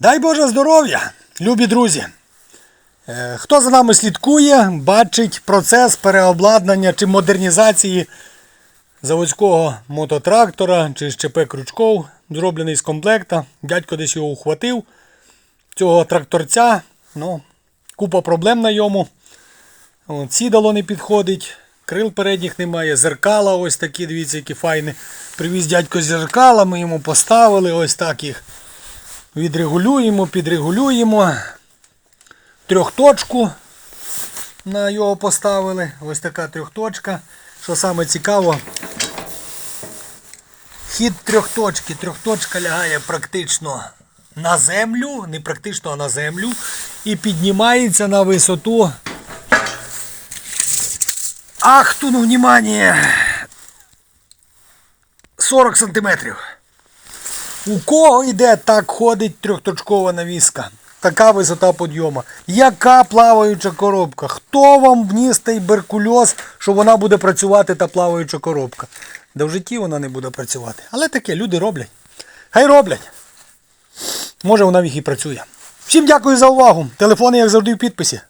Дай Боже здоров'я, любі друзі! Е, Хто за нами слідкує, бачить процес переобладнання чи модернізації заводського мототрактора чи щепи крючков, зроблений з комплекта. Дядько десь його ухватив. Цього тракторця, ну, купа проблем на йому. Сідало не підходить, крил передніх немає, зеркала ось такі, дивіться, які файні. Привіз дядько зеркала, ми йому поставили ось так їх. Відрегулюємо, підрегулюємо. Трьохточку на його поставили. Ось така трьохточка. Що саме цікаво, хід трьохточки. Трьохточка лягає практично на землю, не практично, а на землю. І піднімається на висоту. Ах, ну внимание! 40 сантиметрів. У кого йде, так ходить трьохточкова навіска. Така висота підйому. Яка плаваюча коробка? Хто вам вніс той беркульоз, що вона буде працювати та плаваюча коробка? Да в житті вона не буде працювати. Але таке, люди роблять. Хай роблять. Може вона їх і працює. Всім дякую за увагу. Телефони, як завжди, в підписі.